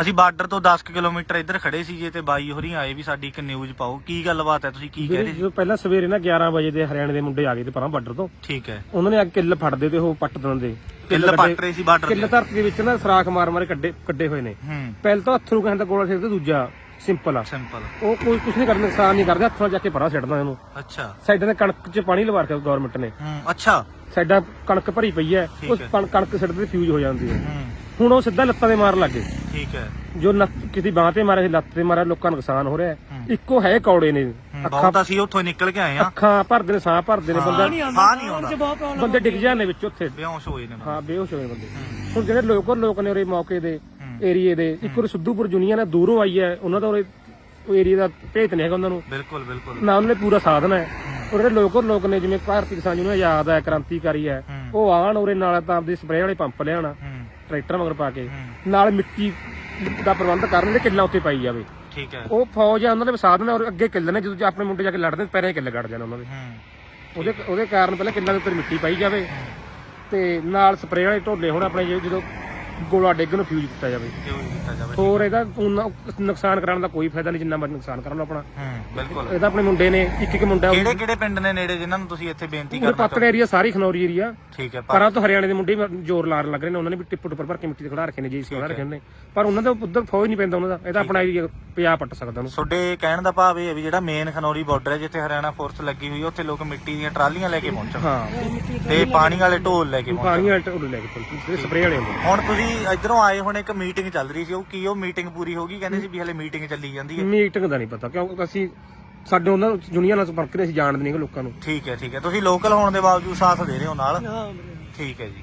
ਅਸੀਂ ਬਾਰਡਰ ਤੋਂ 10 ਕੁ ਕਿਲੋਮੀਟਰ ਇੱਧਰ ਖੜੇ ਸੀਗੇ ਤੇ ਬਾਈ ਹੋਰੀ ਆਏ ਵੀ ਸਾਡੀ ਇੱਕ ਨਿਊਜ਼ ਪਾਓ। ਕੀ ਗੱਲਬਾਤ ਹੈ? ਤੁਸੀਂ ਕੀ ਕਹਿ ਵੀਰੇ ਰਹੇ ਸੀ? ਜਦੋਂ ਪਹਿਲਾਂ ਸਵੇਰੇ ਨਾ 11 ਵਜੇ ਦੇ ਹਰਿਆਣੇ ਦੇ ਮੁੰਡੇ ਆ ਗਏ ਤੇ ਪਰਾਂ ਬਾਰਡਰ ਤੋਂ। ਠੀਕ ਹੈ। ਉਹਨਾਂ ਨੇ ਆ ਕਿੱਲ ਫੜਦੇ ਤੇ ਉਹ ਪੱਟ ਦਿੰਦੇ ਕਿੱਲ ਪੱਟ ਰਹੇ ਸੀ ਬਾਰਡਰ ਕਿੱਲ ਤੇ ਧਰਤੀ ਦੇ ਵਿੱਚ ਨਾ ਸਰਾਖ ਮਾਰ ਮਾਰ ਕੱਢੇ ਕੱਢੇ ਹੋਏ ਨੇ। ਹੂੰ। ਪਹਿਲ ਤਾਂ ਹੱਥ ਕਹਿੰਦਾ ਗੋਲਾ ਛੇੜਦੇ ਦੂਜਾ ਸਿੰਪਲ ਆ। ਸਿੰਪਲ। ਉਹ ਕੋਈ ਕੁਝ ਨਹੀਂ ਕਰਦਾ ਨੁਕਸਾਨ ਨਹੀਂ ਕਰਦੇ ਹੱਥਾਂ ਜਾ ਕੇ ਪਰਾਂ ਛੱਡਦਾ ਇਹਨੂੰ। ਅੱਛਾ। ਸਾਈਡਾਂ ਦੇ ਕਣਕ 'ਚ ਪਾਣੀ ਲਵਾ ਕੇ ਗਵਰਨਮੈਂਟ ਨੇ। ਹੂੰ ਅੱਛਾ। ਸਾਈਡਾਂ ਕਣਕ ਭਰੀ ਪਈ ਹੈ ਠੀਕ ਉਸ ਹੈ। ਕਣ- ਕਣਕ ਛੱਡਦੇ ਫਿਊਜ਼ ਹੋ ਜਾਂਦੀ ਹੈ। ਹੂੰ। ਹੁਣ ਉਹ ਸਿੱਧਾ ਲੱਤਾਂ ਦੇ ਮਾਰਨ ਲੱਗੇ ਠੀਕ ਹੈ। ਜੋ ਲੱਤ ਕਿਸੇ ਬਾਹ ਤੇ ਮਾਰੇ ਲੱਤ ਤੇ ਮਾਰੇ ਲੋਕਾਂ ਨੂੰ ਨੁਕਸਾਨ ਹੋ ਰਿਹਾ ਹੈ। ਹੂੰ। ਇੱਕੋ ਹੈ ਕੌੜੇ ਨੇ। ਹੂੰ, ਬਹੁਤ ਅਸੀਂ ਉੱਥੋਂ ਹੀ ਨਿਕਲ ਕੇ ਆਏ ਆ ਅੱਖਾਂ ਭਰਦੇ ਨੇ ਸਾਹ ਭਰਦੇ ਨੇ ਬੰਦਾ। ਸਾਹ ਨਹੀਂ ਆਉਂਦਾ। ਬੰਦੇ ਡਿੱਗ ਜਾਂਦੇ ਵਿੱਚ ਉੱਥੇ। ਬੇਹੋਸ਼ ਹੋਏ ਨੇ। ਹਾਂ ਬੇਹੋਸ਼ ਹੋਏ ਬੰਦੇ। ਹੁਣ ਜਿਹੜੇ ਲੋਕਲ ਲੋਕ ਨੇ ਉਰੇ ਮੌਕੇ ਦੇ ਹੂੰ। ਏਰੀਏ ਦੇ ਇੱਕ ਵਾਰ ਸਿੱਧੂਪੁਰ ਜੁਨੀਆ ਨੇ ਦੂਰੋਂ ਆਈ ਹੈ ਉਹਨਾਂ ਦਾ ਉਰੇ ਉਹ ਏਰੀਆ ਦਾ ਭੇਤ ਨਹੀਂ ਹੈਗਾ ਉਹਨਾਂ ਨੂੰ। ਬਿਲਕੁਲ ਬਿਲਕੁਲ। ਨਾ ਉਹਨਾਂ ਪੂਰਾ ਸਾਧਨ ਹੈ। ਔਰ ਜਿਹੜੇ ਲੋਕਲ ਲੋਕ ਨੇ ਜਿਵੇਂ ਭਾਰਤੀ ਕਿਸਾਨ ਯੂਨੀਅਨ ਆਜ਼ਾਦ ਹੈ ਕ੍ਰਾਂਤੀਕਾਰੀ ਹੈ। ਹੂੰ। ਉਹ ਆਣ ਉਰੇ ਨਾਲ ਤਾਂ ਆਪਦੇ ਸਪਰੇਅ ਵਾਲੇ ਪੰਪ ਲਿਆਉਣਾ। ਹੂੰ। ਟਰੈਕਟਰ ਮਗਰ ਪਾ ਕੇ ਹੂੰ। ਨਾਲ ਮਿੱਟੀ ਦਾ ਪ੍ਰਬੰਧ ਕਰਨ ਦੇ ਕਿੱਲਾਂ ਉੱਤੇ ਪਾਈ ਜਾਵੇ। ਠੀਕ ਹੈ। ਉਹ ਫੌਜ ਆ ਉਹਨਾਂ ਦੇ ਸਾਧਨ ਹੈ ਔਰ ਅੱਗੇ ਕਿੱਲ ਨੇ ਜਦੋਂ ਆਪਣੇ ਮੁੰਡੇ ਜਾ ਕੇ ਲੜਦੇ ਪੈਰਾਂ ਕਿੱਲ ਕੱਢ ਜਾਣ ਉਹਨਾਂ ਦੇ। ਹੂੰ। ਉਹਦੇ ਉਹਦੇ ਕਾਰਨ ਪਹਿਲਾਂ ਕਿੱਲਾਂ ਦੇ ਉੱਤੇ ਮਿੱਟੀ ਪਾਈ ਜਾਵੇ ਤੇ ਨਾਲ ਸਪਰੇਅ ਵਾਲੇ ਢੋਲੇ ਹੁਣ ਆਪਣੇ ਜਦੋਂ ਗੋਲਾ ਡਿੱਗਣ ਨੂੰ ਫਿਊਜ਼ ਕੀਤਾ ਜਾਵੇ। ਕੀਤਾ ਹੋਰ ਇਹਦਾ ਨੁਕਸਾਨ ਕਰਾਉਣ ਦਾ ਕੋਈ ਫਾਇਦਾ ਨਹੀਂ ਜਿੰਨਾ ਮਰਜ਼ੀ ਨੁਕਸਾਨ ਕਰਨ ਆਪਣਾ। ਹੂੰ ਬਿਲਕੁਲ। ਇਹਦਾ ਆਪਣੇ ਮੁੰਡੇ ਨੇ ਇੱਕ ਇੱਕ ਮੁੰਡਾ ਕਿਹੜੇ ਕਿਹੜੇ ਪਿੰਡ ਨੇ ਨੇੜੇ ਜਿਨ੍ਹਾਂ ਨੂੰ ਤੁਸੀਂ ਇੱਥੇ ਬੇਨਤੀ ਉਹਦੇ ਕਰਨਾ ਪੱਤਣ ਏਰੀਆ ਸਾਰੀ ਖਨੌਰੀ ਏਰੀਆ ਠੀਕ ਹੈ ਪਰ ਪਰਾਂ ਤੋਂ ਹਰਿਆਣੇ ਦੇ ਮੁੰਡੇ ਵੀ ਜ਼ੋਰ ਲਾਣ ਲੱਗ ਰਹੇ ਨੇ ਉਹਨਾਂ ਨੇ ਵੀ ਟਿੱਪ ਟੁੱਪਰ ਭਰ ਕੇ ਮਿੱਟੀ ਤੇ ਖੜਾ ਰੱਖੇ ਨੇ ਜੀ ਸੀ ਖੜਾ ਰੱਖੇ ਨੇ। ਪਰ ਉਹਨਾਂ ਦਾ ਉਧਰ ਫੌਜ ਨਹੀਂ ਪੈਂਦਾ ਉਹਨਾਂ ਦਾ ਇਹਦਾ ਆਪਣਾ ਏਰੀਆ ਪਿਆ ਪੱਟ ਸਕਦਾ ਉਹਨੂੰ। ਤੁਹਾਡੇ ਕਹਿਣ ਦਾ ਭਾਵ ਇਹ ਹੈ ਵੀ ਜਿਹੜਾ ਮੇਨ ਖਨੌਰੀ ਬਾਰਡਰ ਹੈ ਜਿੱਥੇ ਹਰਿਆਣਾ ਫੋਰਸ ਲੱਗੀ ਹੋਈ ਹੈ ਉੱਥੇ ਲੋਕ ਮਿੱਟੀ ਦੀਆਂ ਟਰਾਲੀਆਂ ਲੈ ਕੇ ਪਹੁੰਚਣ ਹਾਂ। ਤੇ ਪਾਣੀ ਵਾਲੇ ਢੋਲ ਲੈ ਕੇ ਪਹੁੰਚਣ। ਪਾਣੀ ਵਾਲੇ ਟੋਲ ਲੈ ਕੇ ਪਹੁੰਚੇ ਜਿਹੜੇ ਸਪਰੇਅ ਵਾਲੇ ਹੁੰਦੇ ਹੁਣ ਤੁਸੀਂ ਇਧਰੋਂ ਆਏ ਹੁਣ ਇੱਕ ਮੀਟਿੰਗ ਚੱਲ ਰਹੀ ਸੀ ਉਹ ਕੀ ਉਹ ਮੀਟਿੰਗ ਪੂਰੀ ਹੋ ਗਈ? ਕਹਿੰਦੇ ਸੀ ਵੀ ਹਲੇ ਮੀਟਿੰਗ ਚੱਲੀ ਜਾਂਦੀ ਹੈ। ਮੀਟਿੰਗ ਦਾ ਨਹੀਂ ਪਤਾ ਕਿਉਂਕਿ ਅਸੀਂ ਸਾਡੇ ਉਹਨਾਂ ਦੁਨੀਆ ਨਾਲ ਸੰਪਰਕ ਨਹੀਂ ਅਸੀਂ ਜਾਣਦੇ ਨਹੀਂ ਲੋਕਾਂ ਨੂੰ। ਠੀਕ ਹੈ ਠੀਕ ਹੈ। ਤੁਸੀਂ ਲੋਕਲ ਹੋਣ ਦੇ ਬਾਵਜੂਦ ਸਾਥ ਦੇ ਰਹੇ ਹੋ ਨਾਲ। ਠੀਕ ਹੈ ਜੀ।